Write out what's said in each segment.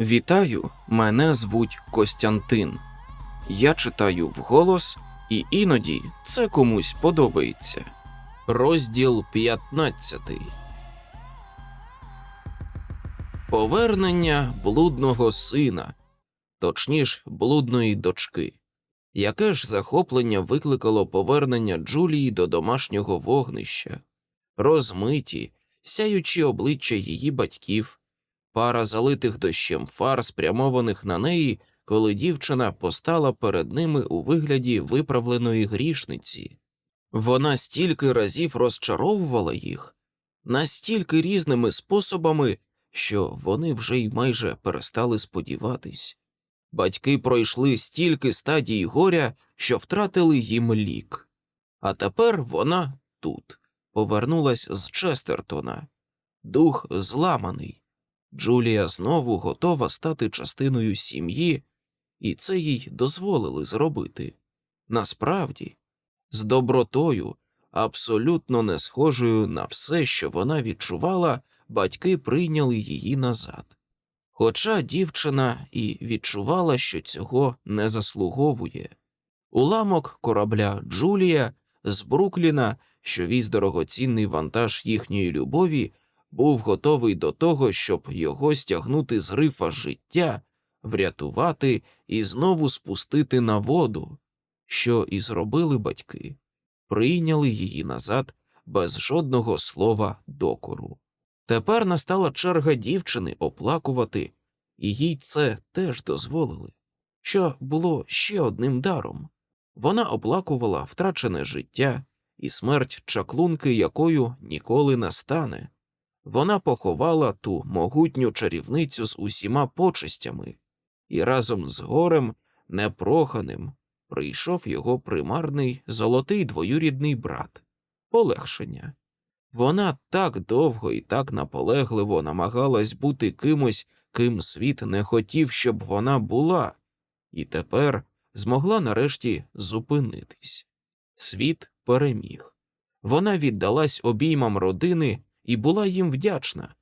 Вітаю, мене звуть Костянтин. Я читаю вголос, і іноді це комусь подобається. Розділ 15 Повернення блудного сина, точніш, блудної дочки. Яке ж захоплення викликало повернення Джулії до домашнього вогнища, розмиті, сяючі обличчя її батьків, пара залитих дощем фар, спрямованих на неї, коли дівчина постала перед ними у вигляді виправленої грішниці. Вона стільки разів розчаровувала їх, настільки різними способами, що вони вже й майже перестали сподіватись. Батьки пройшли стільки стадій горя, що втратили їм лік. А тепер вона тут, повернулась з Честертона. Дух зламаний. Джулія знову готова стати частиною сім'ї, і це їй дозволили зробити. Насправді, з добротою, абсолютно не схожою на все, що вона відчувала, батьки прийняли її назад. Хоча дівчина і відчувала, що цього не заслуговує. Уламок корабля Джулія з Брукліна, що віз дорогоцінний вантаж їхньої любові, був готовий до того, щоб його стягнути з рифа життя, врятувати і знову спустити на воду, що і зробили батьки, прийняли її назад без жодного слова докору. Тепер настала черга дівчини оплакувати, і їй це теж дозволили, що було ще одним даром. Вона оплакувала втрачене життя і смерть чаклунки, якою ніколи не стане. Вона поховала ту могутню чарівницю з усіма почестями, і разом з горем непроханим прийшов його примарний золотий двоюрідний брат полегшення. Вона так довго і так наполегливо намагалась бути кимось, ким світ не хотів, щоб вона була, і тепер змогла нарешті зупинитись. Світ переміг. Вона віддалась обіймам родини і була їм вдячна.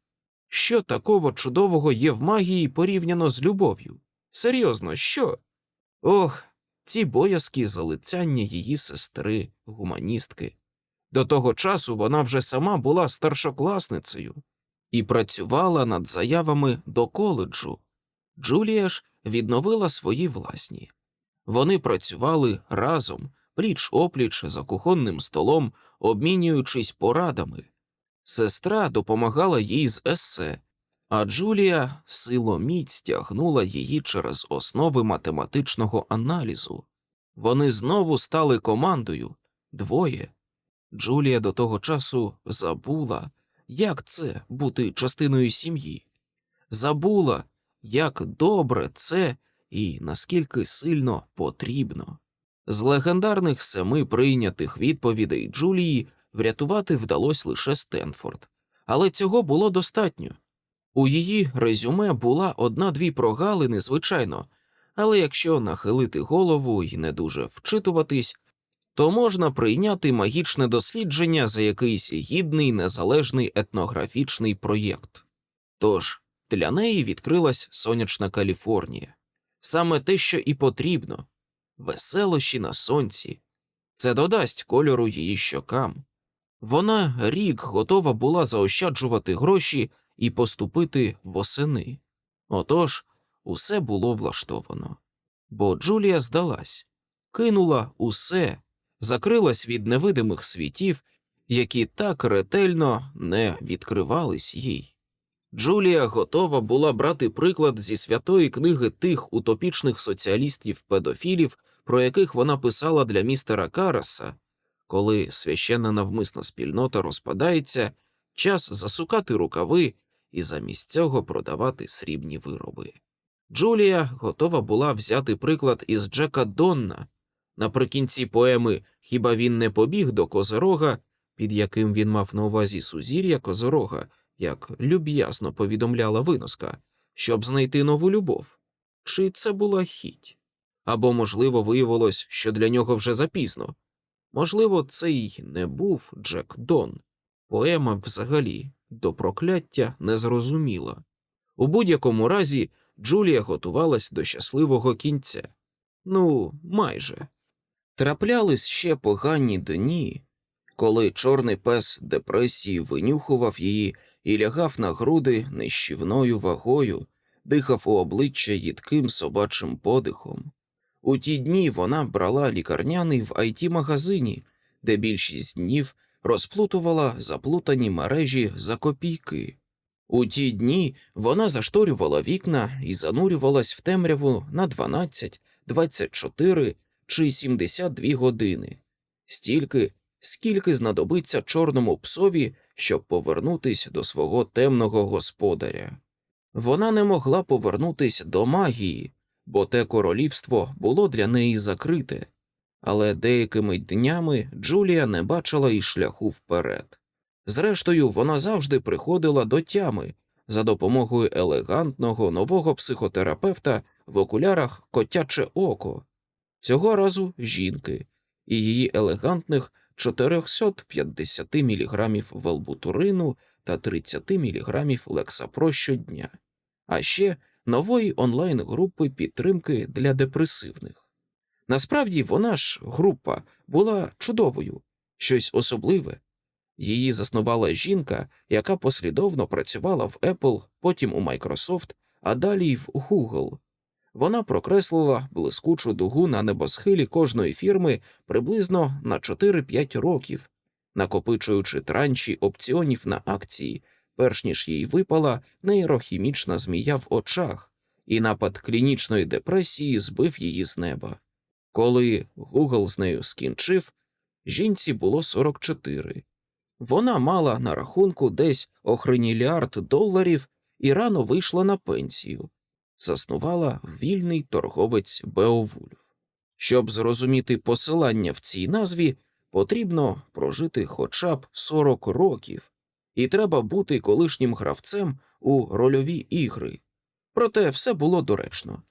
Що такого чудового є в магії порівняно з любов'ю? Серйозно, що? Ох, ці боязкі залицяння її сестри, гуманістки. До того часу вона вже сама була старшокласницею і працювала над заявами до коледжу. Джулія ж відновила свої власні. Вони працювали разом, пліч опліч за кухонним столом, обмінюючись порадами. Сестра допомагала їй з есе, а Джулія силоміць тягнула її через основи математичного аналізу. Вони знову стали командою двоє. Джулія до того часу забула, як це бути частиною сім'ї, забула, як добре це і наскільки сильно потрібно. З легендарних семи прийнятих відповідей Джулії врятувати вдалося лише Стенфорд, але цього було достатньо. У її резюме була одна-дві прогалини, звичайно, але якщо нахилити голову і не дуже вчитуватись, то можна прийняти магічне дослідження за якийсь гідний незалежний етнографічний проєкт. Тож для неї відкрилась сонячна Каліфорнія, саме те, що і потрібно веселощі на сонці. Це додасть кольору її щокам. Вона рік готова була заощаджувати гроші і поступити восени. Отож, усе було влаштовано. Бо Джулія здалась, кинула усе, закрилась від невидимих світів, які так ретельно не відкривались їй. Джулія готова була брати приклад зі святої книги тих утопічних соціалістів-педофілів, про яких вона писала для містера Караса, коли священна навмисна спільнота розпадається, час засукати рукави і замість цього продавати срібні вироби. Джулія готова була взяти приклад із Джека Донна. Наприкінці поеми Хіба він не побіг до Козорога, під яким він мав на увазі сузір'я Козорога, як люб'язно повідомляла виноска, щоб знайти нову любов? Чи це була хіть? Або, можливо, виявилось, що для нього вже запізно. Можливо, це й не був Джек Дон. Поема взагалі до прокляття не зрозуміла. У будь-якому разі Джулія готувалась до щасливого кінця. Ну, майже. Траплялись ще погані дні, коли чорний пес депресії винюхував її і лягав на груди нищівною вагою, дихав у обличчя їдким собачим подихом. У ті дні вона брала лікарняний в it магазині, де більшість днів розплутувала заплутані мережі за копійки. У ті дні вона зашторювала вікна і занурювалась в темряву на 12, 24 чи 72 години, стільки, скільки знадобиться чорному псові, щоб повернутись до свого темного господаря. Вона не могла повернутись до магії, бо те королівство було для неї закрите, але деякими днями Джулія не бачила і шляху вперед. Зрештою, вона завжди приходила до тями за допомогою елегантного нового психотерапевта в окулярах котяче око, цього разу жінки, і її елегантних 450 мг велбутурину та 30 мг лексапро щодня, а ще нової онлайн-групи підтримки для депресивних. Насправді вона ж група була чудовою, щось особливе. Її заснувала жінка, яка послідовно працювала в Apple, потім у Microsoft, а далі й в Google. Вона прокреслила блискучу дугу на небосхилі кожної фірми приблизно на 4-5 років, накопичуючи транші опціонів на акції, перш ніж їй випала нейрохімічна змія в очах, і напад клінічної депресії збив її з неба. Коли Google з нею скінчив, жінці було 44. Вона мала на рахунку десь охреніліард доларів і рано вийшла на пенсію, заснувала вільний торговець Беовульф. Щоб зрозуміти посилання в цій назві, потрібно прожити хоча б 40 років, і треба бути колишнім гравцем у рольові ігри. Проте все було доречно.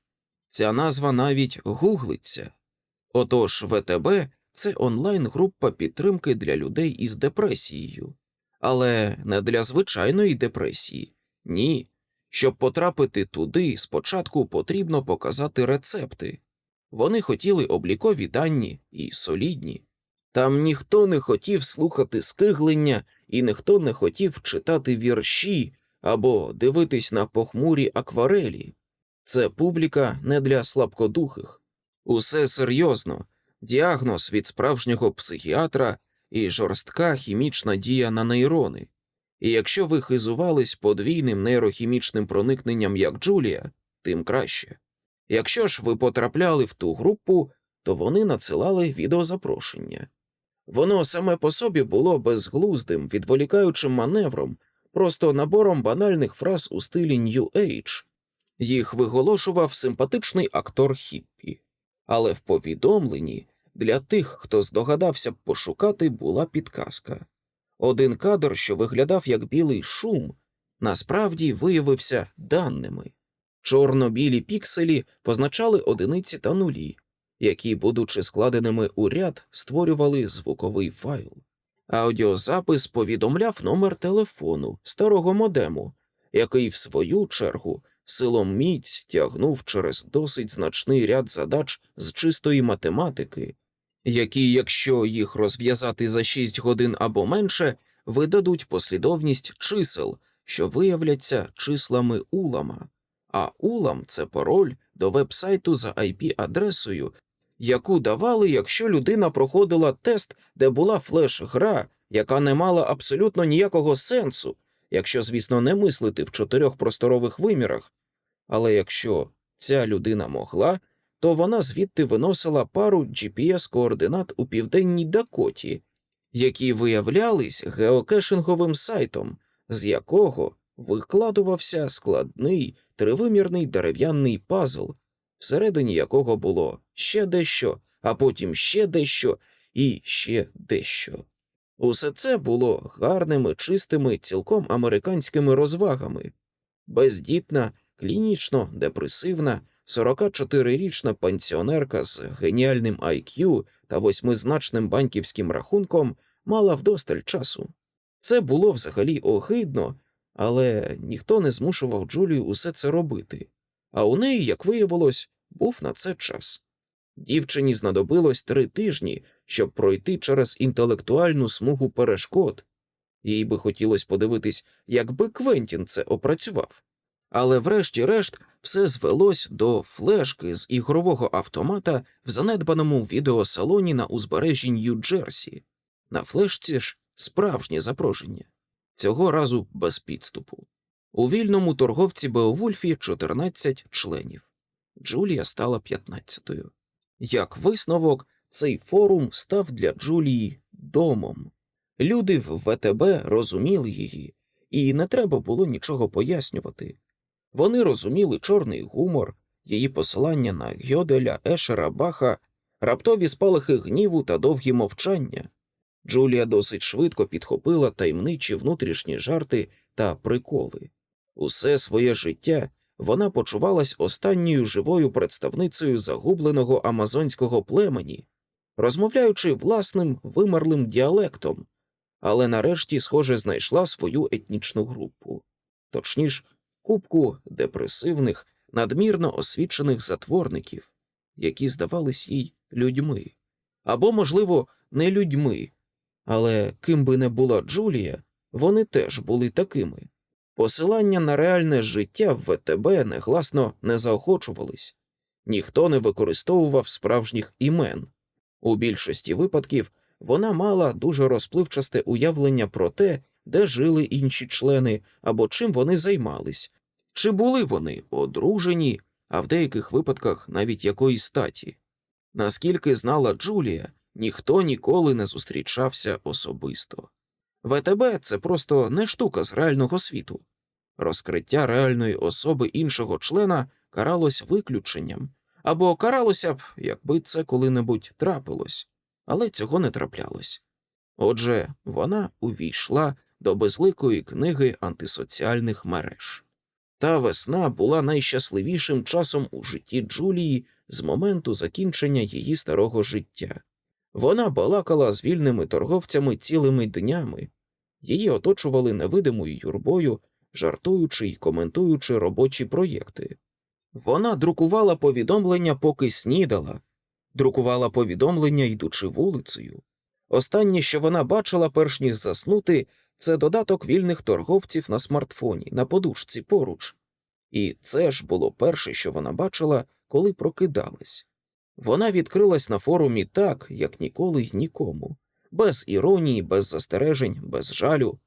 Ця назва навіть гуглиться. Отож, ВТБ це онлайн-група підтримки для людей із депресією, але не для звичайної депресії. Ні. Щоб потрапити туди, спочатку потрібно показати рецепти. Вони хотіли облікові дані і солідні. Там ніхто не хотів слухати скиглення, і ніхто не хотів читати вірші або дивитись на похмурі акварелі. Це публіка не для слабкодухих. Усе серйозно, діагноз від справжнього психіатра і жорстка хімічна дія на нейрони. І якщо ви хизувались подвійним нейрохімічним проникненням, як Джулія, тим краще. Якщо ж ви потрапляли в ту групу, то вони надсилали відеозапрошення. Воно саме по собі було безглуздим, відволікаючим маневром, просто набором банальних фраз у стилі New Age. Їх виголошував симпатичний актор Хіппі. Але в повідомленні для тих, хто здогадався б пошукати, була підказка. Один кадр, що виглядав як білий шум, насправді виявився даними. Чорно-білі пікселі позначали одиниці та нулі, які, будучи складеними у ряд, створювали звуковий файл. Аудіозапис повідомляв номер телефону старого модему, який, в свою чергу, силом міць тягнув через досить значний ряд задач з чистої математики, які, якщо їх розв'язати за 6 годин або менше, видадуть послідовність чисел, що виявляться числами улама, а улам це пароль до вебсайту за IP-адресою, яку давали, якщо людина проходила тест, де була флеш-гра, яка не мала абсолютно ніякого сенсу, якщо, звісно, не мислити в чотирьох просторових вимірах. Але якщо ця людина могла, то вона звідти виносила пару GPS-координат у південній Дакоті, які виявлялись геокешинговим сайтом, з якого викладувався складний тривимірний дерев'яний пазл, всередині якого було ще дещо, а потім ще дещо і ще дещо. Усе це було гарними, чистими, цілком американськими розвагами, бездітна, клінічно депресивна. 44-річна пенсіонерка з геніальним IQ та восьмизначним банківським рахунком мала вдосталь часу. Це було взагалі огидно, але ніхто не змушував Джулію усе це робити. а у неї, як виявилось, був на це час. Дівчині знадобилось три тижні, щоб пройти через інтелектуальну смугу перешкод. Їй би хотілося подивитись, як би Квентін це опрацював. Але врешті-решт все звелось до флешки з ігрового автомата в занедбаному відеосалоні на узбережжі Нью-Джерсі. На флешці ж справжнє запрошення, цього разу без підступу. У вільному торговці Беовульфі 14 членів. Джулія стала 15-ю. Як висновок, цей форум став для Джулії домом. Люди в ВТБ розуміли її, і не треба було нічого пояснювати. Вони розуміли чорний гумор, її посилання на Гьоделя, Ешера, Баха, раптові спалахи гніву та довгі мовчання. Джулія досить швидко підхопила таємничі внутрішні жарти та приколи. Усе своє життя вона почувалась останньою живою представницею загубленого амазонського племені, розмовляючи власним вимерлим діалектом, але нарешті, схоже, знайшла свою етнічну групу, точніш, купку депресивних, надмірно освічених затворників, які здавались їй людьми, або, можливо, не людьми, але ким би не була Джулія, вони теж були такими. Посилання на реальне життя в ВТБ негласно не заохочувались, ніхто не використовував справжніх імен. У більшості випадків вона мала дуже розпливчасте уявлення про те, де жили інші члени або чим вони займались, чи були вони одружені, а в деяких випадках навіть якої статі. Наскільки знала Джулія, ніхто ніколи не зустрічався особисто. ВТБ це просто не штука з реального світу. Розкриття реальної особи іншого члена каралось виключенням, або каралося б, якби це коли-небудь трапилось, але цього не траплялось. Отже, вона увійшла до безликої книги антисоціальних мереж. Та весна була найщасливішим часом у житті Джулії з моменту закінчення її старого життя. Вона балакала з вільними торговцями цілими днями, її оточували невидимою юрбою, жартуючи й коментуючи робочі проєкти. Вона друкувала повідомлення, поки снідала, друкувала повідомлення, йдучи вулицею. Останнє, що вона бачила, перш ніж заснути, це додаток вільних торговців на смартфоні, на подушці поруч. І це ж було перше, що вона бачила, коли прокидалась. Вона відкрилась на форумі так, як ніколи й нікому, без іронії, без застережень, без жалю.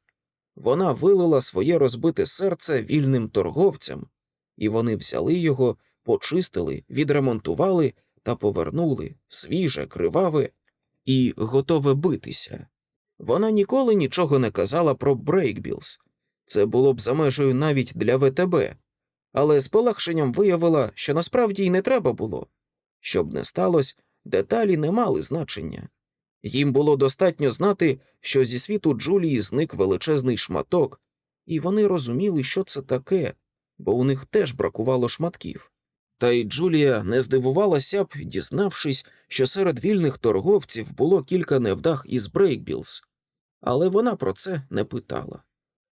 Вона вилила своє розбите серце вільним торговцям, і вони взяли його, почистили, відремонтували та повернули свіже, криваве і готове битися. Вона ніколи нічого не казала про Брейкбілз. Це було б за межею навіть для ВТБ, але з полегшенням виявила, що насправді й не треба було. Щоб не сталося, деталі не мали значення. Їм було достатньо знати, що зі світу Джулії зник величезний шматок, і вони розуміли, що це таке, бо у них теж бракувало шматків. Та й Джулія не здивувалася б, дізнавшись, що серед вільних торговців було кілька невдах із Брейкбілз, але вона про це не питала.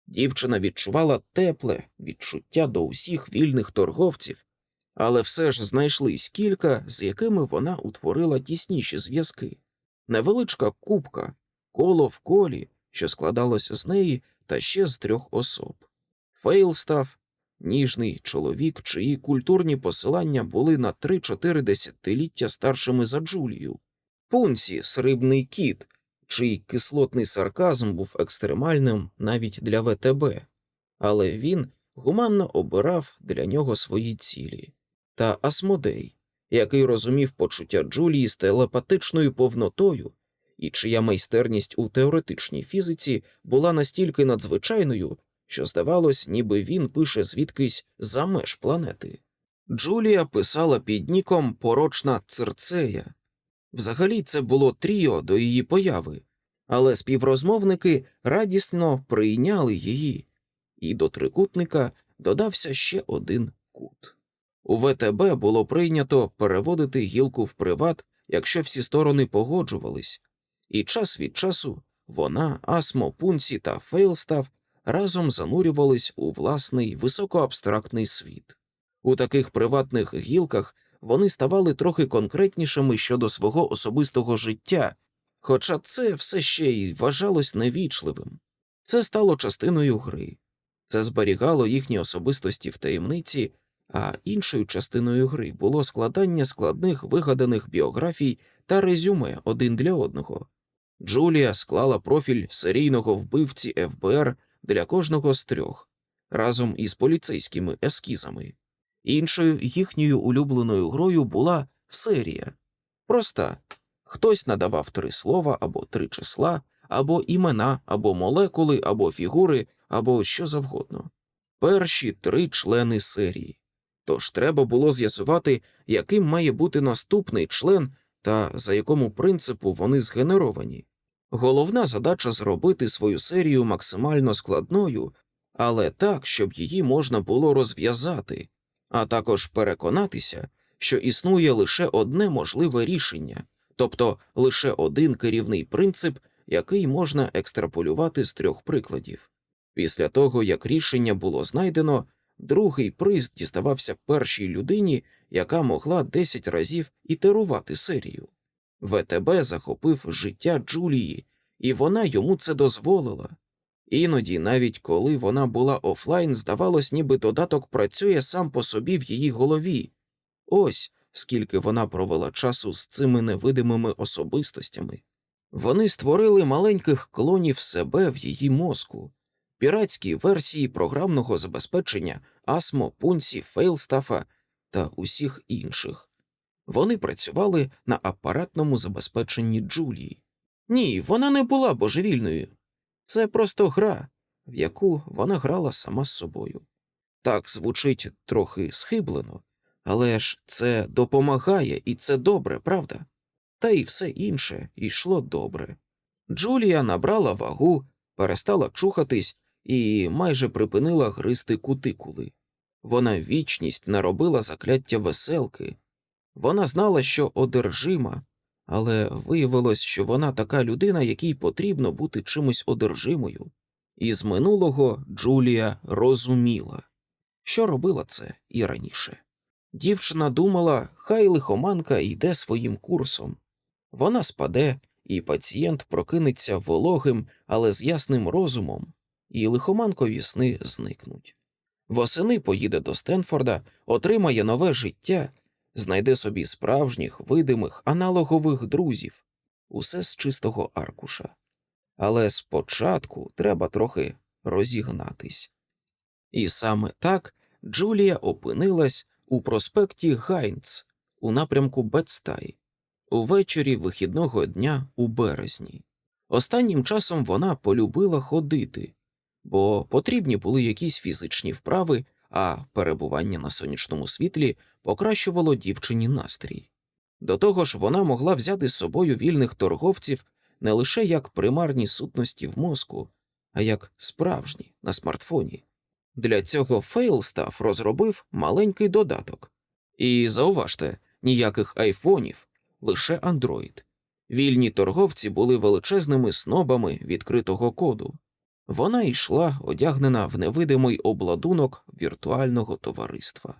Дівчина відчувала тепле відчуття до усіх вільних торговців, але все ж знайшлись кілька, з якими вона утворила тісніші зв'язки. Невеличка купка, коло в колі, що складалося з неї та ще з трьох особ. Фейлстав, ніжний чоловік, чиї культурні посилання були на три-чотири десятиліття старшими за Джулію, Пунсі, срибний кіт, чий кислотний сарказм був екстремальним навіть для ВТБ, але він гуманно обирав для нього свої цілі, та Асмодей, який розумів почуття Джулії з телепатичною повнотою, і чия майстерність у теоретичній фізиці була настільки надзвичайною, що здавалось, ніби він пише звідкись за меж планети. Джулія писала під ніком порочна цирцея. Взагалі це було тріо до її появи, але співрозмовники радісно прийняли її, і до трикутника додався ще один кут. У ВТБ було прийнято переводити гілку в приват, якщо всі сторони погоджувались, і час від часу вона, Асмо, Пунсі та Фейлстав разом занурювались у власний високоабстрактний світ. У таких приватних гілках вони ставали трохи конкретнішими щодо свого особистого життя, хоча це все ще й вважалось невічливим. Це стало частиною гри, це зберігало їхні особистості в таємниці, а іншою частиною гри було складання складних вигаданих біографій та резюме один для одного. Джулія склала профіль серійного вбивці ФБР для кожного з трьох разом із поліцейськими ескізами. Іншою їхньою улюбленою грою була серія. Проста хтось надавав три слова або три числа, або імена, або молекули, або фігури, або що завгодно. Перші три члени серії. Тож треба було з'ясувати, яким має бути наступний член та за якому принципу вони згенеровані. Головна задача зробити свою серію максимально складною, але так, щоб її можна було розв'язати, а також переконатися, що існує лише одне можливе рішення, тобто лише один керівний принцип, який можна екстраполювати з трьох прикладів. Після того, як рішення було знайдено, другий приз діставався першій людині, яка могла 10 разів ітерувати серію. ВТБ захопив життя Джулії, і вона йому це дозволила. Іноді, навіть коли вона була офлайн, здавалось, ніби додаток працює сам по собі в її голові. Ось скільки вона провела часу з цими невидимими особистостями. Вони створили маленьких клонів себе в її мозку, піратські версії програмного забезпечення Асмо, Пунсі, Фейлстафа та усіх інших. Вони працювали на апаратному забезпеченні Джулії. Ні, вона не була божевільною. Це просто гра, в яку вона грала сама з собою. Так звучить трохи схиблено, але ж це допомагає і це добре, правда? Та й все інше йшло добре. Джулія набрала вагу, перестала чухатись і майже припинила гризти кутикули. Вона вічність наробила закляття веселки. Вона знала, що одержима, але виявилось, що вона така людина, якій потрібно бути чимось одержимою. І з минулого Джулія розуміла, що робила це і раніше. Дівчина думала, хай лихоманка йде своїм курсом. Вона спаде, і пацієнт прокинеться вологим, але з ясним розумом, і лихоманкові сни зникнуть. Восени поїде до Стенфорда, отримає нове життя, знайде собі справжніх, видимих, аналогових друзів, усе з чистого аркуша. Але спочатку треба трохи розігнатись. І саме так Джулія опинилась у проспекті Гайнц у напрямку Бетстай увечері вихідного дня у березні. Останнім часом вона полюбила ходити, бо потрібні були якісь фізичні вправи, а перебування на сонячному світлі покращувало дівчині настрій. До того ж, вона могла взяти з собою вільних торговців не лише як примарні сутності в мозку, а як справжні на смартфоні. Для цього Фейлстаф розробив маленький додаток. І зауважте, ніяких айфонів, лише Android. Вільні торговці були величезними снобами відкритого коду. Вона йшла, одягнена в невидимий обладунок віртуального товариства.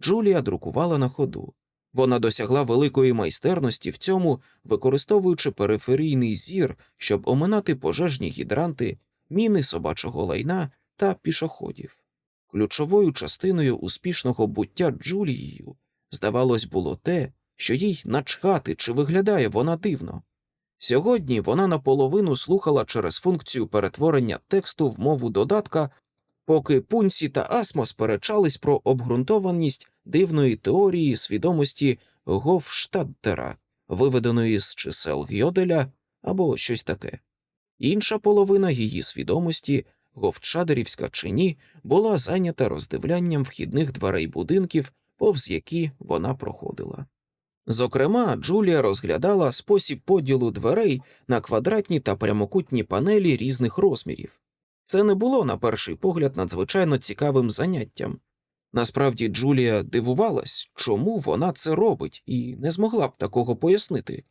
Джулія друкувала на ходу. Вона досягла великої майстерності в цьому, використовуючи периферійний зір, щоб оминати пожежні гідранти, міни собачого лайна та пішоходів. Ключовою частиною успішного буття Джулією, здавалось, було те, що їй начхати, чи виглядає вона дивно. Сьогодні вона наполовину слухала через функцію перетворення тексту в мову додатка, поки Пунсі та Асмо сперечались про обґрунтованість дивної теорії свідомості Гофштадтера, виведеної з чисел Гьоделя або щось таке. Інша половина її свідомості, говчадерівська чи ні, була зайнята роздивлянням вхідних дверей будинків, повз які вона проходила. Зокрема, Джулія розглядала спосіб поділу дверей на квадратні та прямокутні панелі різних розмірів. Це не було на перший погляд надзвичайно цікавим заняттям. Насправді Джулія дивувалась, чому вона це робить, і не змогла б такого пояснити.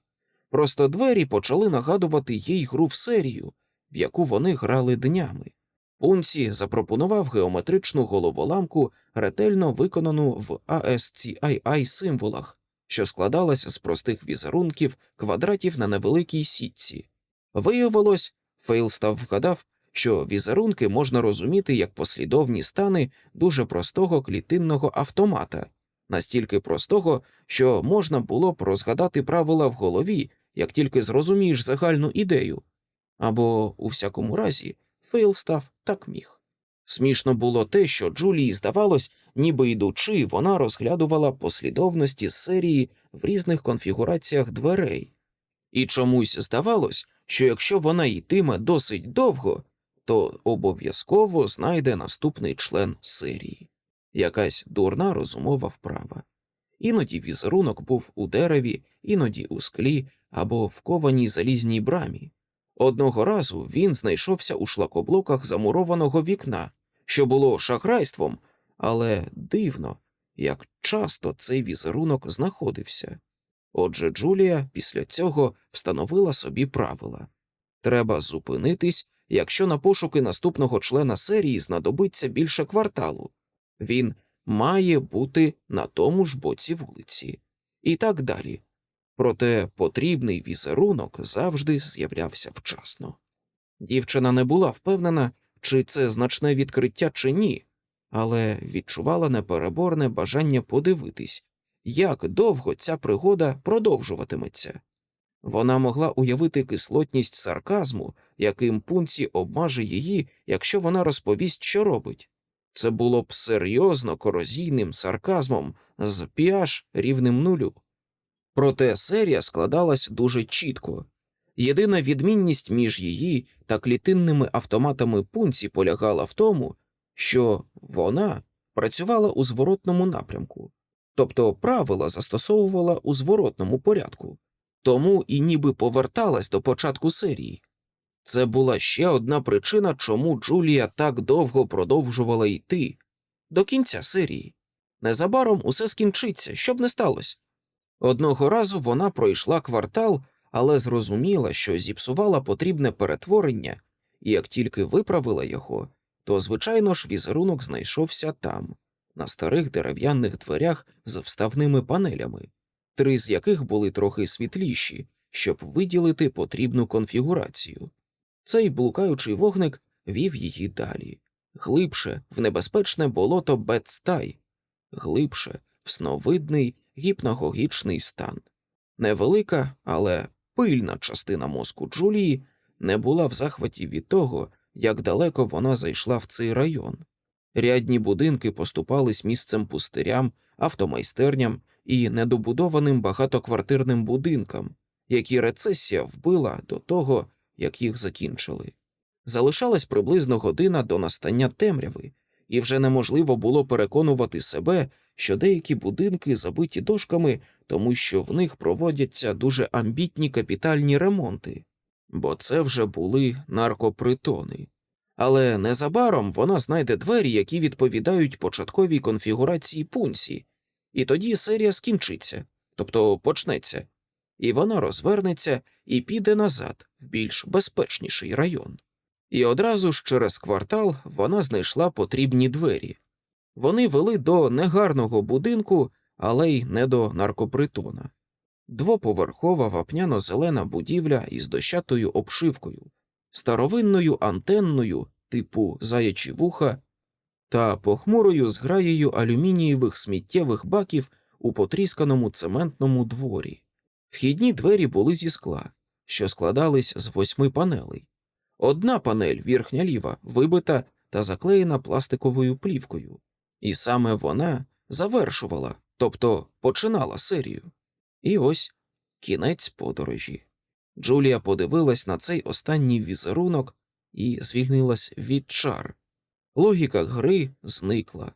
Просто двері почали нагадувати їй гру в серію, в яку вони грали днями. Пунсі запропонував геометричну головоламку, ретельно виконану в ASCII символах, що складалась з простих візерунків квадратів на невеликій сітці. Виявилось, Фейлстав вгадав, що візерунки можна розуміти як послідовні стани дуже простого клітинного автомата, настільки простого, що можна було б розгадати правила в голові, як тільки зрозумієш загальну ідею. Або, у всякому разі, Фейлстав так міг. Смішно було те, що Джулії здавалось, ніби йдучи, вона розглядувала послідовності серії в різних конфігураціях дверей, і чомусь здавалось, що якщо вона йтиме досить довго, то обов'язково знайде наступний член серії, якась дурна розумова вправа. Іноді візерунок був у дереві, іноді у склі або в кованій залізній брамі. Одного разу він знайшовся у шлакоблоках замурованого вікна, що було шахрайством, але дивно, як часто цей візерунок знаходився. Отже, Джулія після цього встановила собі правила треба зупинитись, якщо на пошуки наступного члена серії знадобиться більше кварталу. Він має бути на тому ж боці вулиці, і так далі. Проте потрібний візерунок завжди з'являвся вчасно. Дівчина не була впевнена, чи це значне відкриття чи ні, але відчувала непереборне бажання подивитись, як довго ця пригода продовжуватиметься. Вона могла уявити кислотність сарказму, яким пунці обмаже її, якщо вона розповість, що робить. Це було б серйозно корозійним сарказмом з pH рівним нулю. Проте серія складалась дуже чітко. Єдина відмінність між її та клітинними автоматами пунці полягала в тому, що вона працювала у зворотному напрямку, тобто правила застосовувала у зворотному порядку, тому і ніби поверталась до початку серії. Це була ще одна причина, чому Джулія так довго продовжувала йти до кінця серії. Незабаром усе скінчиться, що б не сталося. Одного разу вона пройшла квартал, але зрозуміла, що зіпсувала потрібне перетворення, і як тільки виправила його, то, звичайно ж, візерунок знайшовся там, на старих дерев'яних дверях з вставними панелями, три з яких були трохи світліші, щоб виділити потрібну конфігурацію. Цей блукаючий вогник вів її далі, глибше в небезпечне болото Бетстай, глибше в сновидний гіпногогічний стан. Невелика, але пильна частина мозку Джулії не була в захваті від того, як далеко вона зайшла в цей район. Рядні будинки поступались місцем пустирям, автомайстерням і недобудованим багатоквартирним будинкам, які рецесія вбила до того, як їх закінчили. Залишалась приблизно година до настання темряви, і вже неможливо було переконувати себе, що деякі будинки забиті дошками, тому що в них проводяться дуже амбітні капітальні ремонти, бо це вже були наркопритони. Але незабаром вона знайде двері, які відповідають початковій конфігурації пунсі, і тоді серія скінчиться, тобто почнеться, і вона розвернеться і піде назад в більш безпечніший район. І одразу ж через квартал вона знайшла потрібні двері. Вони вели до негарного будинку, але й не до наркопритона. Двоповерхова вапняно-зелена будівля із дощатою обшивкою, старовинною антенною типу заячі вуха та похмурою зграєю алюмінієвих сміттєвих баків у потрісканому цементному дворі. Вхідні двері були зі скла, що складались з восьми панелей. Одна панель, верхня ліва, вибита та заклеєна пластиковою плівкою, і саме вона завершувала, тобто починала серію. І ось кінець подорожі. Джулія подивилась на цей останній візерунок і звільнилась від чар. Логіка гри зникла.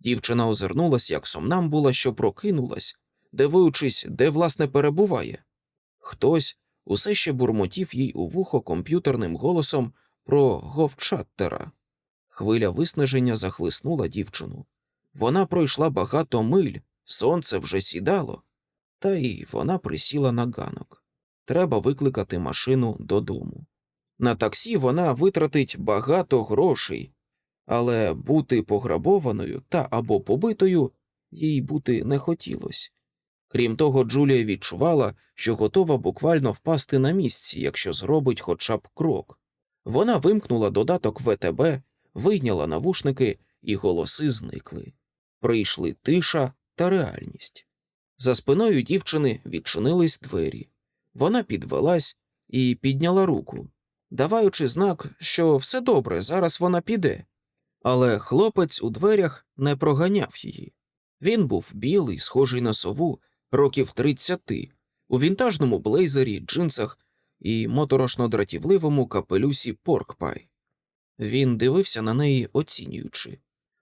Дівчина озирнулась, як сомнамбула, що прокинулась, дивуючись, де власне перебуває. Хтось усе ще бурмотів їй у вухо комп'ютерним голосом про говчаттера. Хвиля виснаження захлиснула дівчину. Вона пройшла багато миль, сонце вже сідало, та й вона присіла на ганок. Треба викликати машину додому. На таксі вона витратить багато грошей, але бути пограбованою та або побитою їй бути не хотілося. Крім того, Джулія відчувала, що готова буквально впасти на місці, якщо зробить хоча б крок. Вона вимкнула додаток ВТБ, вийняла навушники, і голоси зникли. Прийшли тиша та реальність. За спиною дівчини відчинились двері. Вона підвелась і підняла руку, даваючи знак, що все добре, зараз вона піде. Але хлопець у дверях не проганяв її. Він був білий, схожий на сову, років тридцяти, у вінтажному блейзері, джинсах і моторошно дратівливому капелюсі Поркпай. Він дивився на неї, оцінюючи.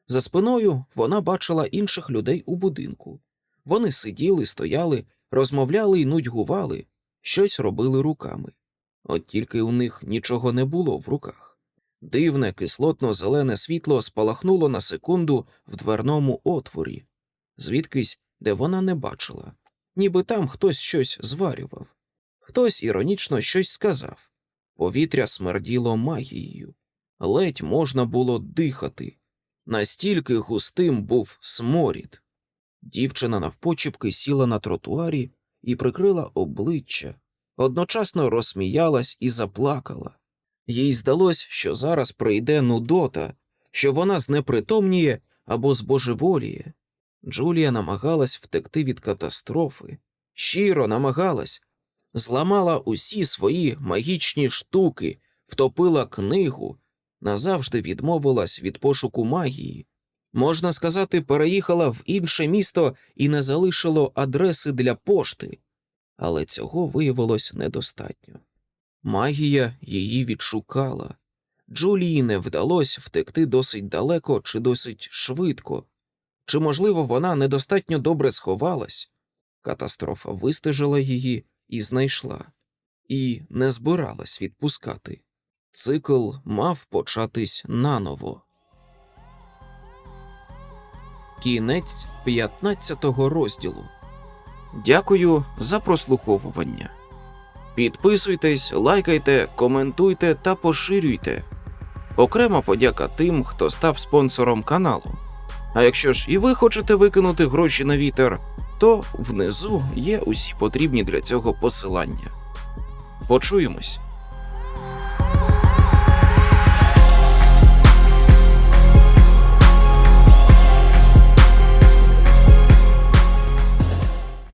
За спиною вона бачила інших людей у будинку. Вони сиділи, стояли, розмовляли й нудьгували, щось робили руками. От тільки у них нічого не було в руках. Дивне кислотно-зелене світло спалахнуло на секунду в дверному отворі, звідкись, де вона не бачила, ніби там хтось щось зварював. Хтось іронічно щось сказав. Повітря смерділо магією, ледь можна було дихати. Настільки густим був сморід. Дівчина навпочіпки сіла на тротуарі і прикрила обличчя, одночасно розсміялась і заплакала. Їй здалось, що зараз прийде нудота, що вона знепритомніє або збожеволіє. Джулія намагалась втекти від катастрофи, щиро намагалась, зламала усі свої магічні штуки, втопила книгу, назавжди відмовилась від пошуку магії. Можна сказати, переїхала в інше місто і не залишило адреси для пошти, але цього виявилось недостатньо. Магія її відшукала. Джулії не вдалося втекти досить далеко чи досить швидко, чи, можливо, вона недостатньо добре сховалась. Катастрофа вистежила її і знайшла, і не збиралась відпускати. Цикл мав початись наново. Кінець 15 розділу. Дякую за прослуховування. Підписуйтесь, лайкайте, коментуйте та поширюйте. Окрема подяка тим, хто став спонсором каналу. А якщо ж і ви хочете викинути гроші на вітер, то внизу є усі потрібні для цього посилання. Почуємось!